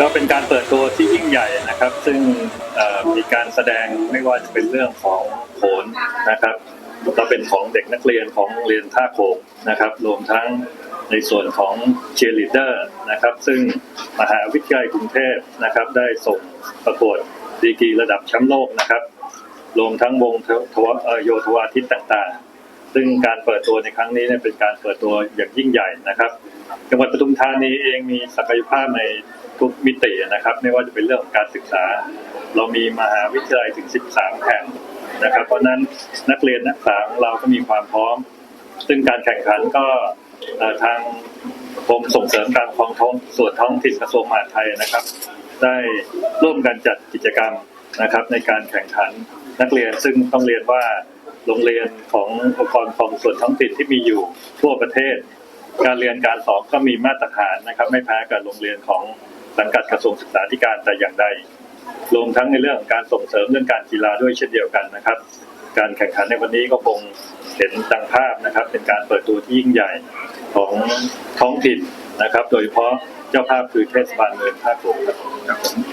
ก็เป็นการเปิดตัวที่ยิ่งใหญ่นะครับ ซึ่งมีการแสดงไม่ว่าจะเป็นเรื่องของโขนนะครับก็เป็นของเด็กนักเรียนของโรงเรียนท่าโขงนะครับรวมทั้งในส่วนของเชียร์ลีดเดอร์นะครับ ซึ่งมหาวิทยาลัยกรุงเทพนะครับ ได้ส่งประกวดดีกรีระดับแชมป์โลกนะครับรวมทั้งวงทวโยธวาทิตต่างๆ ซึ่งการเปิดตัวในครั้งนี้เนี่ยเป็นการเปิดตัวอย่างยิ่งใหญ่นะครับ จังหวัดปทุมธานีเองมีศักยภาพในทุกมิตินะครับ ไม่ว่าจะเป็นเรื่องของการศึกษา เรามีมหาวิทยาลัยถึง 13 แห่งนะครับ เพราะนั้นนักเรียนนักศึกษาเราก็มีความพร้อม ซึ่งการแข่งขันก็ทางกรมส่งเสริมการปกครองท้องส่วนท้องถิ่นกระทรวงมหาดไทยนะครับ ได้ร่วมกันจัดกิจกรรมนะครับ ในการแข่งขันนักเรียนซึ่งต้องเรียนว่าโรงเรียนขององค์กรของส่วนท้องถิ่นที่มีอยู่ทั่วประเทศ การเรียนการสอนก็มีมาตรฐานนะครับ ไม่แพ้กับโรงเรียนของสังกัดกระทรวงศึกษาธิการแต่อย่างใดรวมทั้งในเรื่องการส่งเสริมเรื่องการกีฬาด้วยเช่นเดียวกันนะครับ การแข่งขันในวันนี้ก็คงเห็นดังภาพนะครับ เป็นการเปิดตัวที่ยิ่งใหญ่ของท้องถิ่นนะครับ โดยเฉพาะเจ้าภาพคือเทศบาลเมืองท่าโขงครับครับผม